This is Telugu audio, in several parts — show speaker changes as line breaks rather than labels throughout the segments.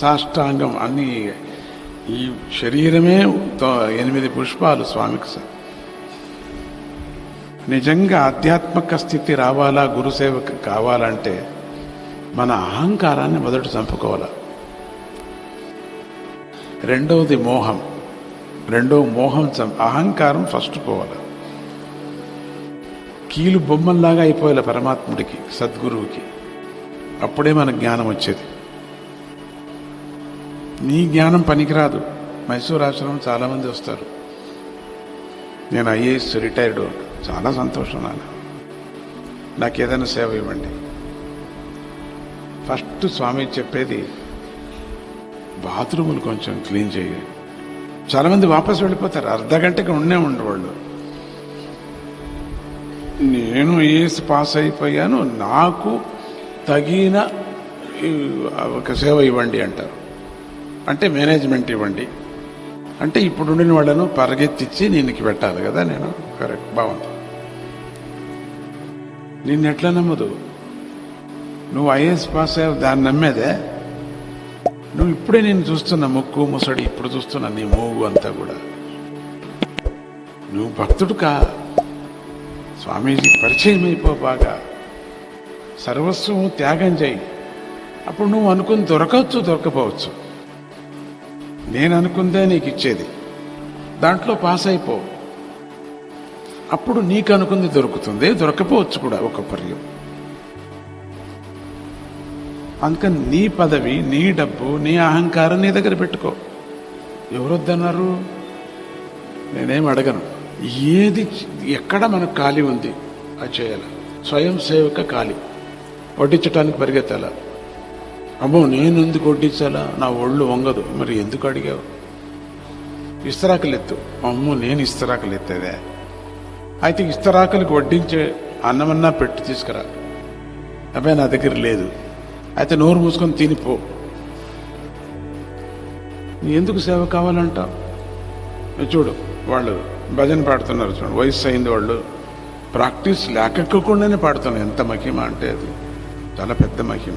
సాష్టాంగం అన్ని ఈ శరీరమే ఎనిమిది పుష్పాలు స్వామికి నిజంగా ఆధ్యాత్మిక స్థితి రావాలా గురుసేవకు కావాలంటే మన అహంకారాన్ని మొదట చంపుకోవాలి. రెండవది మోహం. రెండవ మోహం చం అహంకారం ఫస్ట్ పోవాలి. కీలు బొమ్మల్లాగా అయిపోయాలి పరమాత్ముడికి సద్గురువుకి. అప్పుడే మన జ్ఞానం వచ్చేది. నీ జ్ఞానం పనికిరాదు. మైసూర్ ఆశ్రమం చాలామంది వస్తారు. నేను ఐఏఎస్ రిటైర్డ్ చాలా సంతోషం నాన్న. నాకు ఏదైనా సేవ ఇవ్వండి. ఫస్ట్ స్వామి చెప్పేది బాత్రూములు కొంచెం క్లీన్ చేయండి చాలామంది వాపస్ వెళ్ళిపోతారు. అర్ధ గంటకి ఉండే ఉండేవాళ్ళు. నేను ఏసి పాస్ అయిపోయాను నాకు తగిన ఒక సేవ ఇవ్వండి అంటారు. అంటే మేనేజ్మెంట్ ఇవ్వండి. అంటే ఇప్పుడు ఉండిన వాళ్ళను పరిగెత్తిచ్చి నీకు పెట్టాలి కదా నేను. కరెక్ట్ బాగుంది. నిన్ను ఎట్లా నమ్మదు? నువ్వు ఐఏఎస్ పాస్ అయ్యావు దాన్ని నమ్మేదే? నువ్వు ఇప్పుడే నేను చూస్తున్నా ముక్కు ముసడి ఇప్పుడు చూస్తున్నా నీ మూగు అంతా కూడా. నువ్వు భక్తుడు కా? స్వామీజీ పరిచయం అయిపో బాగా. సర్వస్వం త్యాగం చేయి. అప్పుడు నువ్వు అనుకుని దొరకవచ్చు దొరకపోవచ్చు. నేను అనుకుందే నీకు ఇచ్చేది దాంట్లో పాస్ అయిపో అప్పుడు నీకు అనుకుంది దొరుకుతుంది దొరకపోవచ్చు కూడా ఒక పర్యం. అందుకని నీ పదవి నీ డబ్బు నీ అహంకారం నీ దగ్గర పెట్టుకో. ఎవరొద్దన్నారు? నేనేం అడగను. ఏది ఎక్కడ మనకు ఖాళీ ఉంది అది చేయాలి. స్వయం సేవక ఖాళీ. వడ్డించడానికి పరిగెత్తాల? అమ్మో నేను ఎందుకు వడ్డించాలా? నా ఒళ్ళు వంగదు. మరి ఎందుకు అడిగావు? ఇస్తరాకులు ఎత్తు అమ్మో నేను ఇస్తరాకులు ఎత్తేదే అయితే ఇస్తరాకులకు వడ్డించే అన్నమన్నా పెట్టి తీసుకురా. అబ్బాయి నా దగ్గర లేదు. అయితే నోరు మూసుకొని తినిపో నీ ఎందుకు సేవ కావాలంటావు? చూడు వాళ్ళు భజన పాడుతున్నారు చూడండి. వయసు అయింది వాళ్ళు. ప్రాక్టీస్ లేకక్కకుండానే పాడుతున్నారు. ఎంత మహిమ అంటే అది. చాలా పెద్ద మహిమ.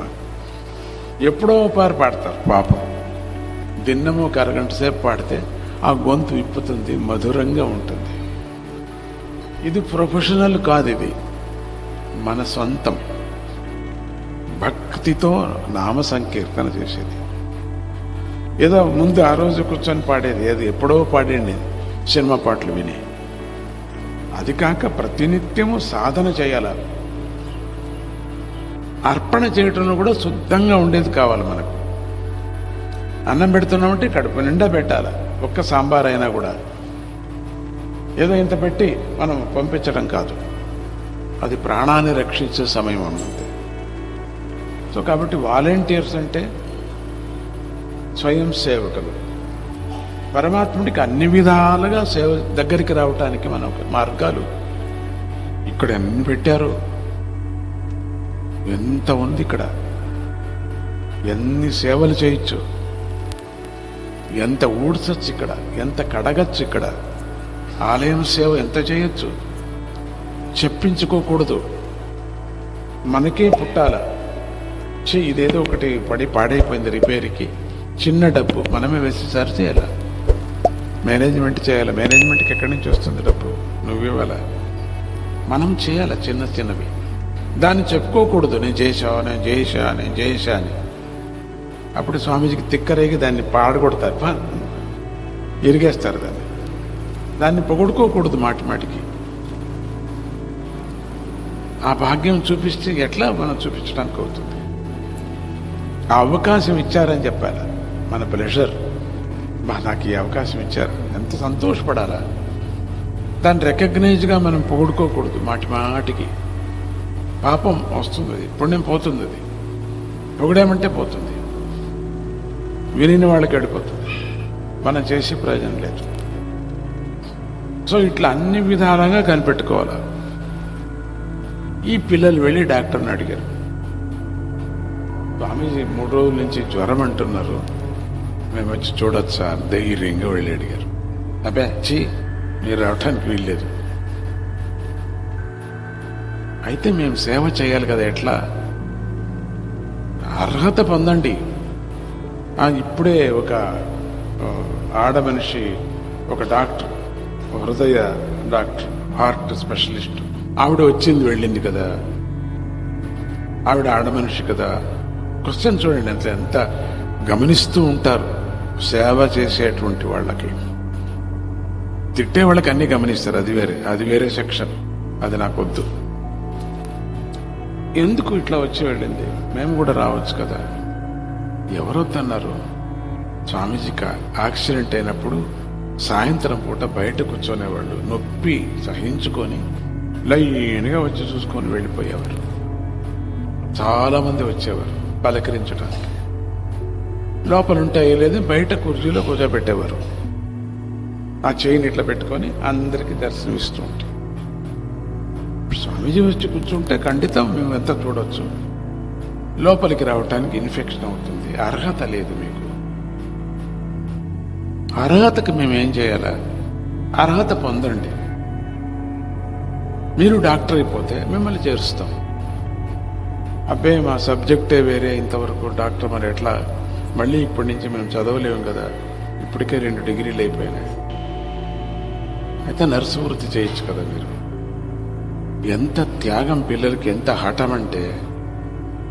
ఎప్పుడో పారు పాడతారు పాపం. దిన్నము ఒక అరగంట సేపు పాడితే ఆ గొంతు విప్పుతుంది మధురంగా ఉంటుంది. ఇది ప్రొఫెషనల్ కాదు ఇది. మన సొంతం. భక్తితో నామ సంకీర్తన చేసేది. ఏదో ముందు ఆ రోజు కూర్చొని పాడేది. ఏది ఎప్పుడో పాడేది సినిమా పాటలు విని. అది కాక ప్రతినిత్యము సాధన చేయాల. అర్పణ చేయటంలో కూడా శుద్ధంగా ఉండేది కావాలి మనకు. అన్నం పెడుతున్నామంటే కడుపు నిండా పెట్టాలి. ఒక్క సాంబార్ అయినా కూడా. ఏదో ఇంత పెట్టి మనం పంపించడం కాదు. అది ప్రాణాన్ని రక్షించే సమయం అన్నది సో కాబట్టి వాలంటీర్స్ అంటే స్వయం సేవకులు. పరమాత్ముడికి అన్ని విధాలుగా సేవ దగ్గరికి రావటానికి మన మార్గాలు ఇక్కడ ఎన్ని పెట్టారు? ఎంత ఉంది ఇక్కడ? ఎన్ని సేవలు చేయొచ్చు? ఎంత ఊడ్చచ్చు ఇక్కడ? ఎంత కడగచ్చు ఇక్కడ? ఆలయం సేవ ఎంత చేయొచ్చు? చెప్పించుకోకూడదు. మనకే పుట్టాల. ఛీ ఇదేదో ఒకటి పడి పాడైపోయింది రిపేర్కి. చిన్న డబ్బు మనమే వేసి సరి చేయాలి? మేనేజ్మెంట్ చేయాలి. మేనేజ్మెంట్కి ఎక్కడి నుంచి వస్తుంది డబ్బు? నువ్వు ఇవ్వాలా? మనం చేయాలి చిన్న చిన్నవి? దాన్ని చెప్పుకోకూడదు. నేను చేసా నేను చేసా నేను చేసా అని. అప్పుడు స్వామీజీకి తిక్కరేగి దాన్ని పాడగొడతారు పా, ఇరిగేస్తారు దాన్ని. దాన్ని పొగడుకోకూడదు మాటి మాటికి. ఆ భాగ్యం చూపిస్తే ఎట్లా మనం చూపించడానికి అవుతుంది? ఆ అవకాశం ఇచ్చారని చెప్పాలి. మన ప్రెషర్ బా నాకు ఈ అవకాశం ఇచ్చారు. ఎంత సంతోషపడాలా? దాన్ని రికగ్నైజ్గా మనం పొగుడుకోకూడదు మాటి మాటికి. పాపం వస్తుంది అది పుణ్యం పోతుంది అది పొగిడామంటే పోతుంది. వినిన వాళ్ళకి వెళ్ళిపోతుంది. మనం చేసే ప్రయోజనం లేదు. సో ఇట్లా అన్ని విధాలుగా కనిపెట్టుకోవాలి? ఈ పిల్లలు వెళ్ళి డాక్టర్ని అడిగారు. స్వామీజీ మూడు రోజుల నుంచి జ్వరం అంటున్నారు. మేము వచ్చి చూడొచ్చా ధైర్యంగా వెళ్ళి అడిగారు అబ్బే చీ మీరు రావటానికి వీల్లేదు. అయితే మేము సేవ చేయాలి కదా ఎట్లా? అర్హత పొందండి. ఇప్పుడే ఒక ఆడ మనిషి ఒక డాక్టర్ హృదయ డాక్టర్ హార్ట్ స్పెషలిస్ట్ ఆవిడ వచ్చింది వెళ్ళింది కదా. ఆవిడ ఆడ మనిషి కదా. క్వశ్చన్ చూడండి ఎంత ఎంత గమనిస్తూ ఉంటారు. సేవ చేసేటువంటి వాళ్ళకి. తిట్టే వాళ్ళకి అన్ని గమనిస్తారు. అది వేరే అది వేరే సెక్షన్. అది నాకొద్దు ఎందుకు ఇట్లా వచ్చి వెళ్ళింది? మేము కూడా రావచ్చు కదా. ఎవరొద్దన్నారు స్వామీజీకి యాక్సిడెంట్ అయినప్పుడు సాయంత్రం పూట బయట కూర్చొనేవాళ్ళు. నొప్పి సహించుకొని లైన్గా వచ్చి చూసుకొని వెళ్ళిపోయేవారు. చాలా మంది వచ్చేవారు పలకరించడానికి. లోపల ఉంటాయి లేదు బయట కుర్చీలో కూర్చోబెట్టేవారు. ఆ చైన్ ఇట్లా పెట్టుకొని అందరికి దర్శనం ఇస్తూ ఉంటాం. స్వామీజీ వచ్చి కూర్చుంటే ఖండితం మేము ఎంత చూడొచ్చు. లోపలికి రావటానికి ఇన్ఫెక్షన్ అవుతుంది. అర్హత లేదు మీకు. అర్హతకు మేము ఏం చేయాలా? అర్హత పొందండి. మీరు డాక్టర్ అయిపోతే మిమ్మల్ని చేరుస్తాం. అబ్బే మా సబ్జెక్టే వేరే. ఇంతవరకు డాక్టర్ మరి ఎట్లా మళ్ళీ ఇప్పటి నుంచి మేము చదవలేము కదా. ఇప్పటికే రెండు డిగ్రీలు అయిపోయినాయి. అయితే నర్సు వృత్తి చేయొచ్చు కదా మీరు. ఎంత త్యాగం పిల్లలకి ఎంత హఠం అంటే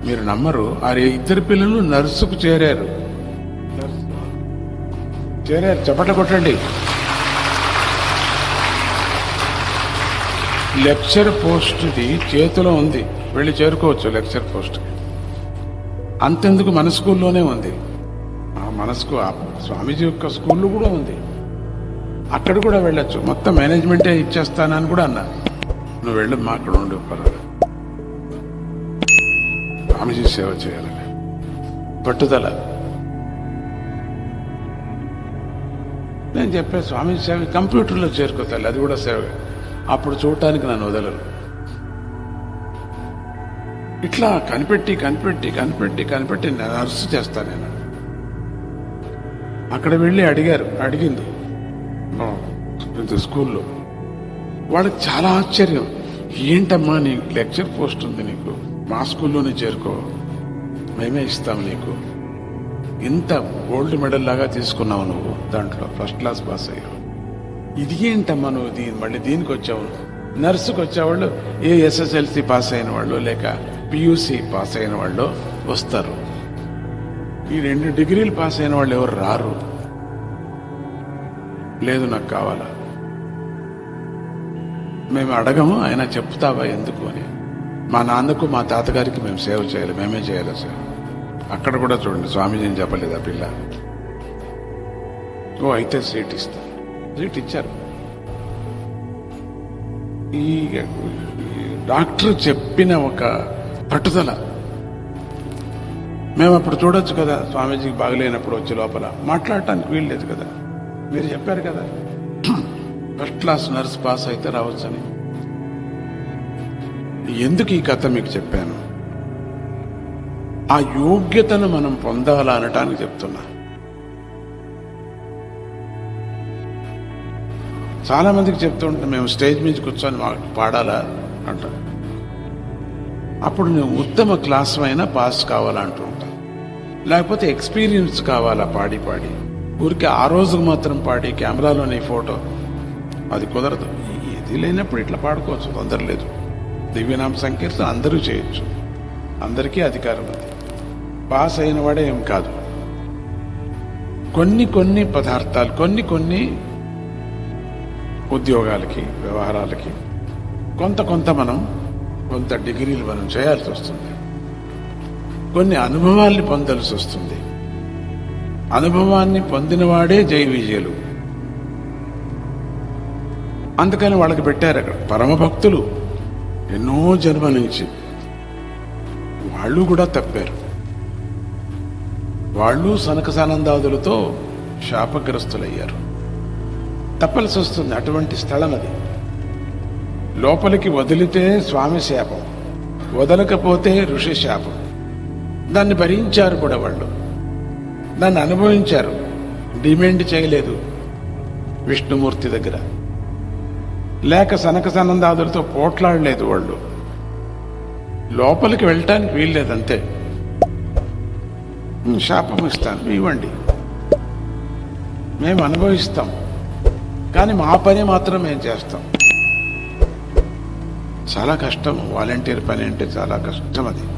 మీరు నమ్మరు ఆ ఇద్దరు పిల్లలు నర్సుకు చేరారు. చేరారు. చప్పట్లు కొట్టండి. లెక్చర్ పోస్ట్ది చేతిలో ఉంది. వెళ్ళి చేరుకోవచ్చు లెక్చర్ పోస్ట్. అంతెందుకు మన స్కూల్లోనే ఉంది. మనసుకు స్వామీజీ యొక్క స్కూల్లో కూడా ఉంది. అక్కడ కూడా వెళ్ళొచ్చు. మొత్తం మేనేజ్మెంటే ఇచ్చేస్తానని కూడా అన్నా. నువ్వు వెళ్ళి మా అక్కడ ఉండి పర్వాలేదు. స్వామీజీ సేవ చేయాలని పట్టుదల. నేను చెప్పే స్వామీజీ సేవ కంప్యూటర్లో చేరుకోతాలి అది కూడా సేవ. అప్పుడు చూడటానికి నన్ను వదలరు. ఇట్లా కనిపెట్టి కనిపెట్టి కనిపెట్టి కనిపెట్టి నర్సు చేస్తాను నేను. అక్కడ వెళ్ళి అడిగారు అడిగింది. స్కూల్లో. వాళ్ళకి చాలా ఆశ్చర్యం. ఏంటమ్మా నీ లెక్చర్ పోస్ట్ ఉంది నీకు? మా స్కూల్లోనే చేరుకో. మేమే ఇస్తాం నీకు. ఇంత గోల్డ్ మెడల్ లాగా తీసుకున్నావు నువ్వు దాంట్లో ఫస్ట్ క్లాస్ పాస్ అయ్యావు. ఇది ఏంటమ్మా నువ్వు దీని మళ్ళీ దీనికి వచ్చావు? నర్సుకు వచ్చేవాళ్ళు ఏ ఎస్ఎస్ఎల్సి పాస్ అయిన వాళ్ళు లేక పియూసి పాస్ అయిన వాళ్ళు వస్తారు. ఈ రెండు డిగ్రీలు పాస్ అయిన వాళ్ళు ఎవరు రారు? లేదు నాకు కావాలా? మేము అడగము ఆయన చెప్తావా ఎందుకు అని. మా నాన్నకు మా తాతగారికి మేము సేవ చేయాలి మేమే చేయాలి సార్? అక్కడ కూడా చూడండి స్వామీజీని చెప్పలేదు ఆ పిల్ల. ఓ అయితే సీట్ ఇస్తా. సీట్ ఇచ్చారు. ఈ డాక్టర్ చెప్పిన ఒక పట్టుదల. మేము అప్పుడు చూడొచ్చు కదా స్వామీజీకి బాగలేనప్పుడు వచ్చే లోపల. మాట్లాడటానికి వీల్లేదు కదా. మీరు చెప్పారు కదా. ఫస్ట్ క్లాస్ నర్స్ పాస్ అయితే రావచ్చని. ఎందుకు ఈ కథ మీకు చెప్పాను? ఆ యోగ్యతను మనం పొందాలా అనటానికి చెప్తున్నా. చాలా మందికి చెప్తుంటే మేము స్టేజ్ మీద కూర్చొని మాకు పాడాలా? అంటారు. అప్పుడు నువ్వు ఉత్తమ క్లాస్ అయినా పాస్ కావాలంటూ లేకపోతే ఎక్స్పీరియన్స్ కావాలా పాడి పాడి? ఊరికే ఆ రోజుకు మాత్రం పాడి కెమెరాలోని ఫోటో. అది కుదరదు. ఇది లేనప్పుడు ఇట్లా పాడుకోవచ్చు. తొందర లేదు. దివ్యనామ సంకీర్తన అందరూ చేయొచ్చు. అందరికీ అధికారం ఉంది. పాస్ అయిన వాడే ఏం కాదు. కొన్ని కొన్ని పదార్థాలు కొన్ని కొన్ని ఉద్యోగాలకి వ్యవహారాలకి కొంత కొంత మనం కొంత డిగ్రీలు మనం చేయాల్సి వస్తుంది. కొన్ని అనుభవాల్ని పొందాల్సి వస్తుంది. అనుభవాన్ని పొందినవాడే జై విజయులు అందుకని వాళ్ళకి పెట్టారు అక్కడ. పరమ భక్తులు ఎన్నో జన్మ నుంచి వాళ్ళు కూడా తప్పారు. వాళ్ళు సనకసానందాదులతో శాపగ్రస్తులయ్యారు. తప్పలసి వస్తుంది. అటువంటి స్థలం అది. లోపలికి వదిలితే స్వామి శాపం. వదలకపోతే ఋషి శాపం. దాన్ని భరించారు కూడా వాళ్ళు. దాన్ని అనుభవించారు. డిమాండ్ చేయలేదు విష్ణుమూర్తి దగ్గర. లేక సనక సనందాదులతో పోట్లాడలేదు వాళ్ళు. లోపలికి వెళ్ళటానికి వీల్లేదు అంతే. శాపం ఇస్తాను. ఇవ్వండి. మేము అనుభవిస్తాం. కానీ మా పని మాత్రం మేము చేస్తాం. చాలా కష్టం. వాలంటీర్ పని అంటే చాలా కష్టం అది.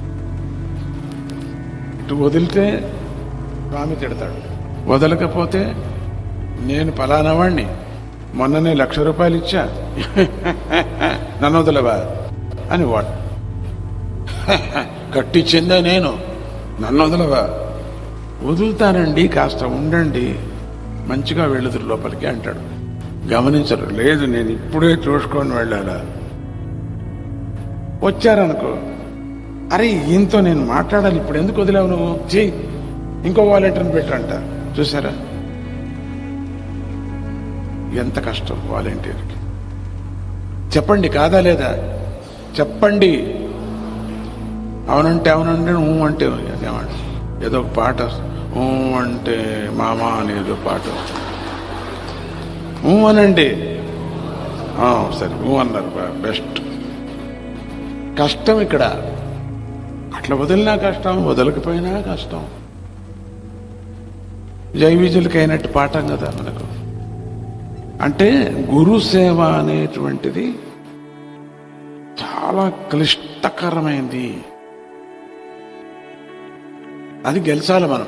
వదిలితే స్వామి తిడతాడు. వదలకపోతే నేను పలానవాణ్ణి మొన్ననే లక్ష రూపాయలు ఇచ్చా. నన్ను వదలవా? అని వాడు. కట్టిచ్చిందే నేను. నన్ను వదలవా? వదులుతానండి కాస్త ఉండండి. మంచిగా వెళ్ళుదురు లోపలికి అంటాడు. గమనించరు. లేదు నేను ఇప్పుడే చూసుకొని వెళ్ళాలా? వచ్చారనుకో. అరే ఈయనతో నేను మాట్లాడాలి. ఇప్పుడు ఎందుకు వదిలేవు నువ్వు? జీ ఇంకో వాలంటీర్ని పెట్టంట చూసారా? ఎంత కష్టం వాలంటీర్కి. చెప్పండి కాదా లేదా? చెప్పండి. అవునంటే అవునంటే ఊ అంటే ఏదో ఒక పాట ఊ అంటే మామ అని ఏదో పాట ఊ అనండి. సరే ఊ అన్నారు. బెస్ట్. కష్టం ఇక్కడ. అట్లా వదిలినా కష్టం వదలకపోయినా కష్టం. జైవిజులకి అయినట్టు పాఠం కదా మనకు. అంటే గురు సేవ అనేటువంటిది చాలా క్లిష్టకరమైంది. అది గెలిచాలి మనం.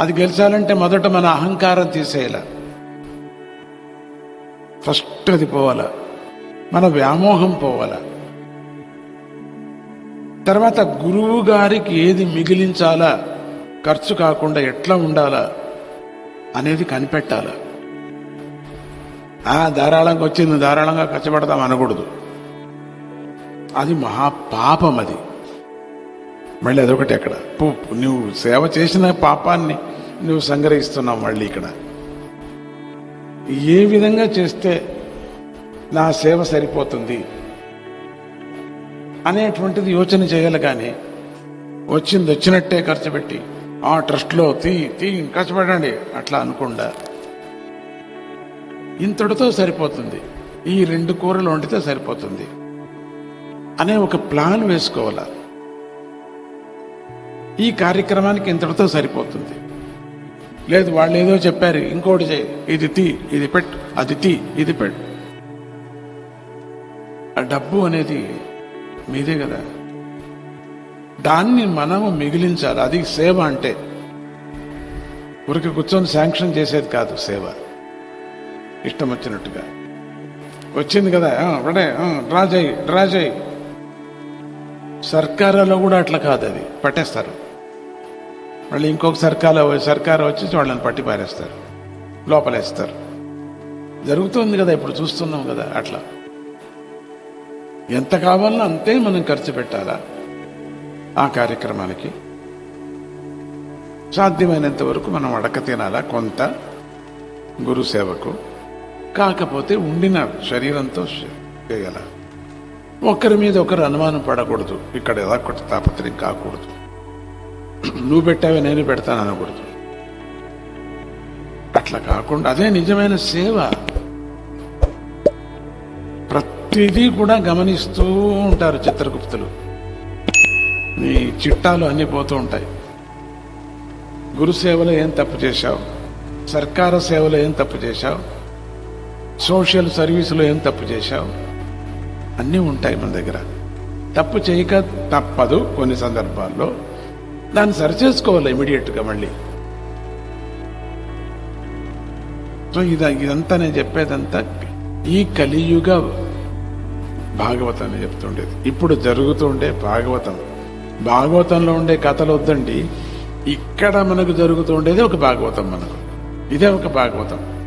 అది గెలిచాలంటే మొదట మన అహంకారం తీసేయాల. ఫస్ట్ అది పోవాల. మన వ్యామోహం పోవాల. తర్వాత గురువు గారికి ఏది మిగిలించాలా? ఖర్చు కాకుండా ఎట్లా ఉండాలా? అనేది కనిపెట్టాలా? ఆ ధారాళంగా వచ్చింది. ధారాళంగా ఖర్చుపడతాం అనకూడదు. అది మహాపాపం అది. మళ్ళీ అదొకటి అక్కడ. నువ్వు సేవ చేసిన పాపాన్ని నువ్వు సంగ్రహిస్తున్నావు మళ్ళీ ఇక్కడ. ఏ విధంగా చేస్తే నా సేవ సరిపోతుంది? అనేటువంటిది యోచన చేయాలి కానీ వచ్చింది వచ్చినట్టే ఖర్చు పెట్టి ఆ ట్రస్ట్లో తీ తీ ఖర్చు పెట్టండి అట్లా అనుకుండా. ఇంతటితో సరిపోతుంది. ఈ రెండు కూరలు వండితే సరిపోతుంది. అనే ఒక ప్లాన్ వేసుకోవాలా? ఈ కార్యక్రమానికి ఇంతటితో సరిపోతుంది. లేదు వాళ్ళు ఏదో చెప్పారు ఇంకోటి చేయి ఇది తీ ఇది పెట్టు అది తీ ఇది పెట్టు. ఆ డబ్బు అనేది మీదే కదా. దాన్ని మనము మిగిలించాలి. అది సేవ అంటే. ఊరికి కూర్చొని శాంక్షన్ చేసేది కాదు సేవ. ఇష్టం వచ్చినట్టుగా. వచ్చింది కదా. అప్పుడే డ్రా చేయి డ్రా చేయి. సర్కారాలో కూడా అట్లా కాదు అది. పట్టేస్తారు. మళ్ళీ ఇంకొక సర్కార సర్కారు వచ్చి వాళ్ళని పట్టి పారేస్తారు. లోపలేస్తారు. జరుగుతుంది కదా ఇప్పుడు చూస్తున్నాం కదా అట్లా. ఎంత కావాలో అంతే మనం ఖర్చు పెట్టాలా? ఆ కార్యక్రమానికి. సాధ్యమైనంత వరకు మనం అడక తినాలా? కొంత గురు సేవకు. కాకపోతే ఉండిన శరీరంతో చేయాల? ఒకరి మీద ఒకరు అనుమానం పడకూడదు. ఇక్కడ ఎలా కొట్టి తాపత్రయం కాకూడదు. నువ్వు పెట్టావే నేను పెడతాను అనకూడదు. అట్లా కాకుండా అదే నిజమైన సేవ. ప్రతిదీ కూడా గమనిస్తూ ఉంటారు చిత్రగుప్తులు. నీ చిట్టాలు అన్నీ పోతూ ఉంటాయి. గురు సేవలో ఏం తప్పు చేశావు? సర్కార సేవలో ఏం తప్పు చేశావు? సోషల్ సర్వీసులో ఏం తప్పు చేశావు? అన్నీ ఉంటాయి మన దగ్గర. తప్పు చేయక తప్పదు కొన్ని సందర్భాల్లో. దాన్ని సరిచేసుకోవాలి ఇమీడియట్గా మళ్ళీ. సో ఇది ఇదంతా నేను చెప్పేదంతా ఈ కలియుగ భాగవతం అని చెప్తుండేది. ఇప్పుడు జరుగుతుండే భాగవతం. భాగవతంలో ఉండే కథలు వద్దండి. ఇక్కడ మనకు జరుగుతుండేది ఒక భాగవతం మనకు. ఇదే ఒక భాగవతం.